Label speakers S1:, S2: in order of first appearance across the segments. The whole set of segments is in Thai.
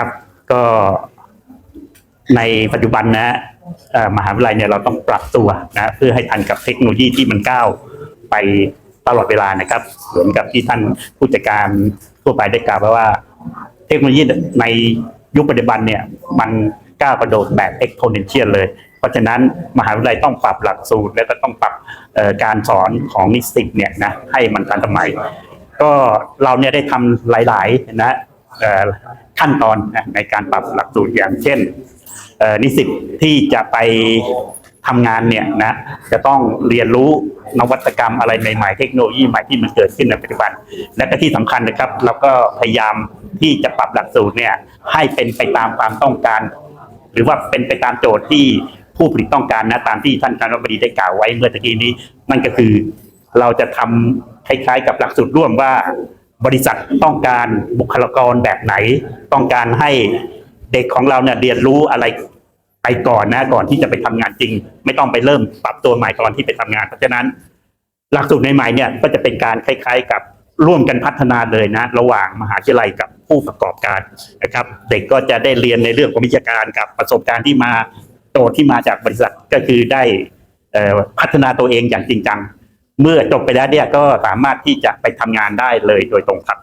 S1: นะครับ ก็ในปัจจุบันนะเอ่อมหาวิทยาลัยเนี่ยเราต้องปรับตัวนะเพื่อให้ทันกับเทคโนโลยีที่มันก้าวไปตลอดเวลานะครับเหมือนกับที่ท่านผู้จัดการทั่วไปได้กล่าวไว้ว่า เทคโนโลยีในยุคปัจจุบันเนี่ยมันก้าวกระโดดแบบ exponential เลย เพราะฉะนั้นมหาวิทยาลัยต้องปรับหลักสูตร และก็ต้องปรับการสอนของนิสิตเนี่ยนะให้มันทันสมัย ก็เราเนี่ยได้ทำหลาย ๆ นะ ขั้นตอนในการปรับหลักสูตรอย่างเช่นนิสิตที่จะไปทำงานเนี่ยนะจะต้องเรียนรู้นวัตกรรมอะไรใหม่ๆ เทคโนโลยีใหม่ที่มันเกิดขึ้นในปัจจุบัน และก็ที่สำคัญนะครับเราก็พยายามที่จะปรับหลักสูตรเนี่ยให้เป็นไปตามความต้องการ หรือว่าเป็นไปตามโจทย์ที่ผู้ผลิตต้องการนะตามที่ท่านคณบดีได้กล่าวไว้เมื่อตะกี้นี้นั่นก็คือเราจะทำคล้ายๆ กับหลักสูตรร่วมว่า บริษัทต้องการบุคลากรแบบไหน ต้องการให้เด็กของเราเนี่ยเรียนรู้อะไรไปก่อนนะก่อนที่จะไปทำงานจริง ไม่ต้องไปเริ่มปรับตัวใหม่ตอนที่ไปทำงาน เพราะฉะนั้น หลักสูตรใหม่ๆเนี่ยก็จะเป็นการคล้าย ๆ กับร่วมกันพัฒนาเลยนะ ระหว่างมหาวิทยาลัยกับผู้ประกอบการนะครับ เด็กก็จะได้เรียนในเรื่องของวิชาการกับประสบการณ์ที่มาโตที่มาจากบริษัทก็คือได้พัฒนาตัวเองอย่างจริงจัง เมื่อจบไปแล้วเนี่ยก็สามารถที่จะไปทำงานได้เลยโดยตรงครับ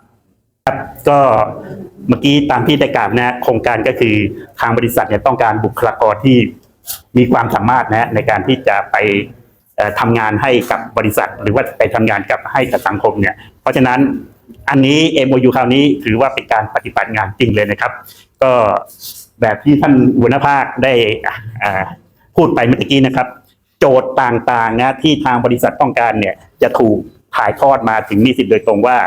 S1: ครับก็เมื่อกี้ตามที่ได้กล่าวนะโครงการก็คือทางบริษัทเนี่ยต้องการบุคลากรที่มีความสามารถนะในการที่จะไปเอ่อทำงานให้กับบริษัท หรือว่าไปทำงานกับให้กับสังคมเนี่ย เพราะฉะนั้นอันนี้ MOU คราวนี้ถือว่าเป็นการปฏิบัติงานจริงเลยนะครับ ก็แบบที่ท่านวหน้าภาคได้พูดไปเมื่อกี้นะครับ โจทย์ต่างๆนะที่ทางบริษัทต้องการเนี่ย จะถูกถ่ายทอดมาถึงนิสิตโดยตรงว่า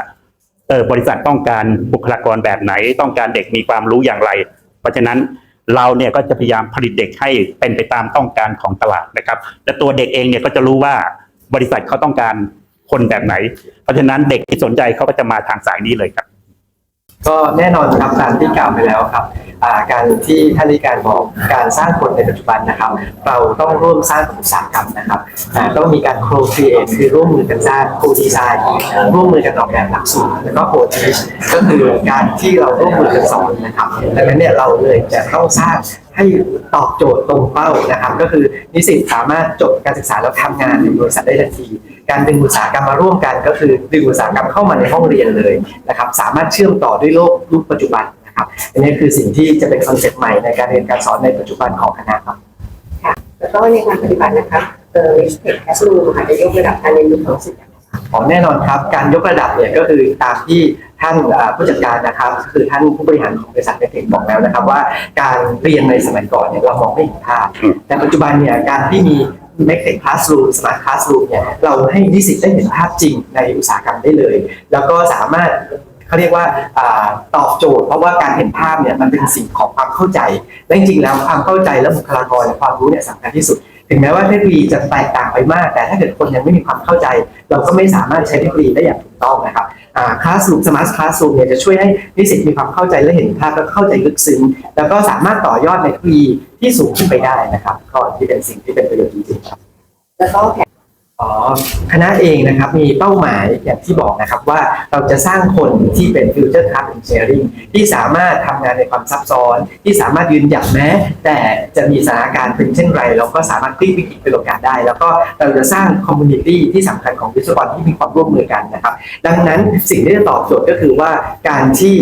S1: เออบริษัทต้องการบุคลากรแบบไหน ต้องการเด็กมีความรู้อย่างไร เพราะฉะนั้นเราเนี่ยก็จะพยายามผลิตเด็กให้เป็นไปตามต้องการของตลาดนะครับ และตัวเด็กเองเนี่ยก็จะรู้ว่าบริษัทเขาต้องการคนแบบไหน เพราะฉะนั้นเด็กที่สนใจเขาก็จะมาทางสายนี้เลยครับ
S2: ก็แน่นอนครับตามที่กล่าวไปแล้วครับการที่ท่านนิการบอกการสร้างคนในปัจจุบันนะครับ เราต้องร่วมสร้างอุตสาหกรรมนะครับต้องมีการโครครีเอทคือร่วมมือกันสร้างโคดีไซน์ร่วมมือกันออกแบบหลักสูตรแล้วก็โคดีก็คือการที่เราร่วมมือกันสอนนะครับดังนั้นเนี่ยเราเลยจะต้องสร้างให้ตอบโจทย์ตรงเป้านะครับ ก็คือนิสิตสามารถจบการศึกษาแล้วทำงานในบริษัทได้ทันที การดึงอุตสาหกรรมมาร่วมกัน ก็คือดึงอุตสาหกรรมเข้ามาในห้องเรียนเลยนะครับ สามารถเชื่อมต่อด้วยโลกยุคปัจจุบันนะครับ อันนี้คือสิ่งที่จะเป็นคอนเซ็ปต์ใหม่ในการเรียนการสอนในปัจจุบันของคณะครับ
S3: ค่ะแล้วก็ในการปฏิบัตินะคะเอ่อ Respect Classroom ค่ะจะยกระดับการเรียนรู้ของศิษย์
S2: อ๋อแน่นอนครับ การยกระดับเนี่ยก็คือตามที่ ท่านอ่าผู้จัดการนะครับคือท่านผู้บริหารของบริษัทเทคบอกแล้วนะครับ ว่าการเรียนในสมัยก่อนเนี่ยเรามองไม่เห็นภาพ
S1: อืม
S2: แต่ปัจจุบันเนี่ยการที่มี m a c ค Classroom Smart Classroom เนี่ยเราให้นิสิตได้เห็นภาพจริงในอุตสาหกรรมได้เลย แล้วก็สามารถเขาเรียกว่าอาตอบโจทย์เพราะว่าการเห็นภาพเนี่ยมันเป็นสิ่งของความเข้าใจและจริงๆแล้วความเข้าใจและบุคลากรและความรู้เนี่ยสำคัญที่สุด ถึงแม้ว่าเทคโนโลยีจะแตกต่างไปมาก แต่ถ้าเกิดคนยังไม่มีความเข้าใจ เราก็ไม่สามารถใช้เทคโนโลยีได้อย่างถูกต้องนะครับคลาสรูมสมาร์ทคลาสรูมเนี่ยจะช่วยให้นิสิตมีความเข้าใจและเห็นภาพและเข้าใจลึกซึ้งแล้วก็สามารถต่อยอดในเทคโนโลยีที่สูงขึ้นไปได้นะครับก็ที่เป็นสิ่งที่เป็นประโยชน์จริงๆครับ
S3: แล้วก็แอ๋
S2: อคณะเองนะครับมีเป้าหมายอย่างที่บอกนะครับว่าเราจะสร้างคนที่เป็น future class engineering ที่สามารถทำงานในความซับซ้อน ที่สามารถยืนหยัดแม้ แต่จะมีสถานการณ์เป็นเช่นไร เราก็สามารถพลิกวิกฤตเป็นโอกาสได้ แล้วก็เราจะสร้าง community ที่สำคัญของวิศวกรที่มีความร่วมมือกันนะครับ ดังนั้นสิ่งที่จะตอบโจทย์ก็คือว่าการที่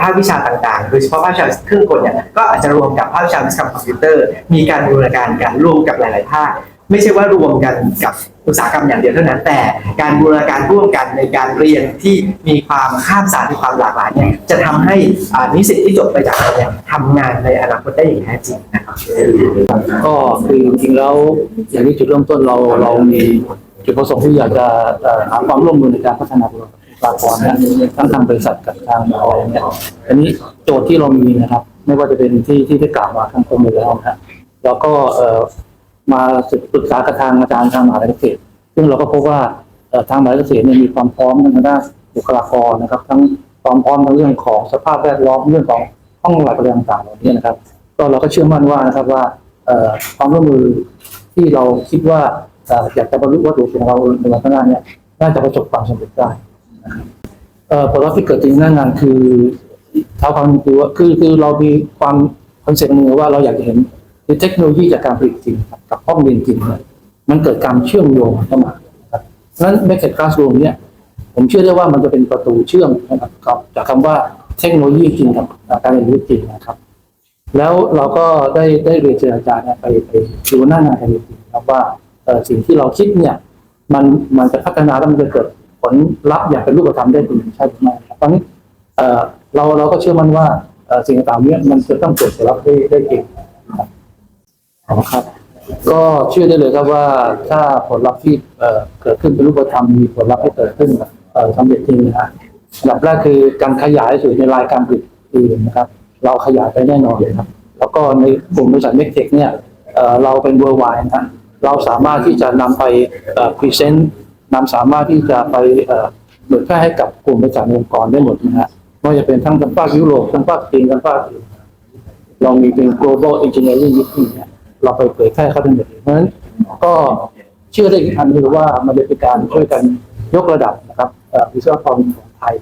S2: ภาควิชาต่างๆ โดยเฉพาะภาควิชาเครื่องกลเนี่ยก็อาจจะรวมกับภาควิชาวิศวกรรมคอมพิวเตอร์มีการบูรณาการกันร่วมกับหลาย ๆ ภาค ไม่ใช่ว่ารวมกันกับอุตสาหกรรมอย่างเดียวเท่านั้น แต่การบูรณาการร่วมกันในการเรียนที่มีความข้ามศาสตร์มีความหลากหลายเนี่ยจะทำให้นิสิตที่จบไปจากเราเนี่ยทำงานในอนาคตได้อย่างแท้จริงนะครับ
S4: ก็คือจริงๆแล้วอย่างที่จุดเริ่มต้นเราเรามีจุดประสงค์ที่อยากจะหาความร่วมมือในการพัฒนาบุคลากรนะทั้งทางบริษัทกับทางอะไรเนี่ยอันนี้โจทย์ที่เรามีนะครับ ไม่ว่าจะเป็นที่ที่ได้กล่าวมาทั้งตรงอยู่แล้วนะแล้วก็ มาปรึกษากับทางอาจารย์ทางมหาวิทยาลัยเกษตร ซึ่งเราก็พบว่าทางมหาวิทยาลัยเกษตรเนี่ยมีความพร้อมทางด้านบุคลากรนะครับ ทั้งความพร้อมในเรื่องของสภาพแวดล้อมเรื่องของห้องหลักเรียนต่างๆเหล่านี้นะครับ ก็เราก็เชื่อมั่นว่านะครับว่าความร่วมมือที่เราคิดว่าอยากจะบรรลุวัตถุประสงค์ของเราในวันข้างหน้าเนี่ยน่าจะประสบความสำเร็จได้ผลลัพธ์ที่เกิดจริงหน้างานคือเท่าความคือว่าคือคือเรามีความคอนเซ็ปต์หนึ่งว่าเราอยากจะเห็น เทคโนโลยีจากการผลิตจริงกับห้องเรียนจริงเนี่ยมันเกิดการเชื่อมโยงเข้ามาครับฉะนั้น m a k e t Classroom เนี่ยผมเชื่อได้ว่ามันจะเป็นประตูเชื่อมนะครับกับจากคำว่าเทคโนโลยีจริงกับการเรียนรู้จริงนะครับ แล้วเราก็ได้ได้เรียนเจรจาเนี่ยไปไปดูหน้างานกันจริงครับว่าสิ่งที่เราคิดเนี่ยมันมันจะพัฒนาแล้วมันจะเกิดผลลัพธ์อย่างเป็นรูปธรรมได้จริงใช่หรือไม่ครับตอนนี้เราเราก็เชื่อมั่นว่าสิ่งต่างๆเนี้มันจะต้องเกิดผลลัพธ์ได้ได้จริง อ๋อครับ ก็เชื่อได้เลยครับว่าถ้าผลลัพธ์ที่เกิดขึ้นเป็นรูปธรรมมีผลลัพธ์ให้เกิดขึ้นเอ่อสำเร็จจริงนะฮะอันดับแรกคือการขยายสู่ในรายการผลิตอื่นนะครับ เราขยายไปแน่นอนเลยครับ แล้วก็ในกลุ่มบริษัทเมกเทคเนี่ยเราเป็น worldwide นะเราสามารถที่จะนำไปพรีเซนต์นำสามารถที่จะไปเผยแพร่ให้กับกลุ่มบริษัทองค์กรได้หมดนะฮะไม่ว่าจะเป็นทั้งทางภาคยุโรปทั้งภาคจีนทั้งภาคเรามีเป็น global engineering meeting เราไปเผยแพร่เข้าทั้งหมดเลยเพราะฉะนั้นก็เชื่อได้อีกอันคือว่ามันเป็นการช่วยกันยกระดับนะครับอ่อวิศวกรของไทย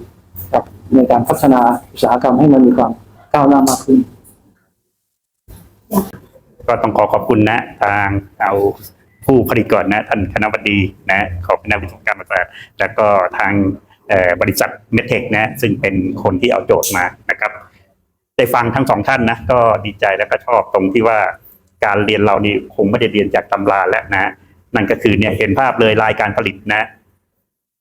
S4: กับในการพัฒนาอุตสาหกรรมให้มันมีความก้าวหน้ามากขึ้น
S1: ก็ต้องขอขอบคุณนะทางเอาผู้ผลิตก่อนนะท่านคณะบดีนะขอบคณะวิศวกรรมศาสตร์แล้วก็ทางบริษัทเมทเทคนะซึ่งเป็นคนที่เอาโจทย์มานะครับ ได้ฟังทั้งสองท่านนะก็ดีใจแล้วก็ชอบตรงที่ว่า การเรียนเรานี่คงไม่ได้เรียนจากตำราแล้วนะ นั่นก็คือเนี่ยเห็นภาพเลยรายการผลิตนะ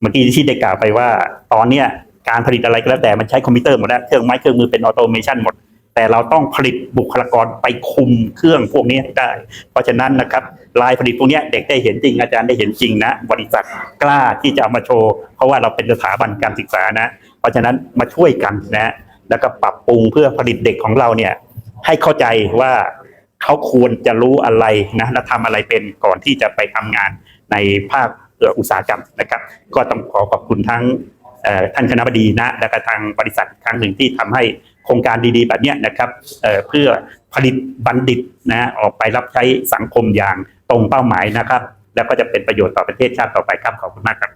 S1: เมื่อกี้ที่ได้กล่าวไปว่า ตอนเนี้ยการผลิตอะไรก็แล้วแต่มันใช้คอมพิวเตอร์หมดแล้วเครื่องไม้เครื่องมือเป็นออโตเมชันหมด แต่เราต้องผลิตบุคลากรไปคุมเครื่องพวกนี้ได้ เพราะฉะนั้นนะครับลายผลิตพวกนี้เด็กได้เห็นจริงอาจารย์ได้เห็นจริงนะ บริษัทกล้าที่จะเอามาโชว์ เพราะว่าเราเป็นสถาบันการศึกษานะ เพราะฉะนั้นมาช่วยกันนะ แล้วก็ปรับปรุงเพื่อผลิตเด็กของเราเนี่ยให้เข้าใจว่า เขาควรจะรู้อะไรนะและทำอะไรเป็นก่อนที่จะไปทำงานในภาคอุตสาหกรรมนะครับ ก็ต้องขอขอบคุณทั้งท่านคณะบดีนะและก็ทางบริษัทครั้งหนึ่งที่ทำให้โครงการดีๆ แบบนี้นะครับเเพื่อผลิตบัณฑิตนะออกไปรับใช้สังคมอย่างตรงเป้าหมายนะครับ แล้วก็จะเป็นประโยชน์ต่อประเทศชาติต่อไปครับขอบคุณมากครับ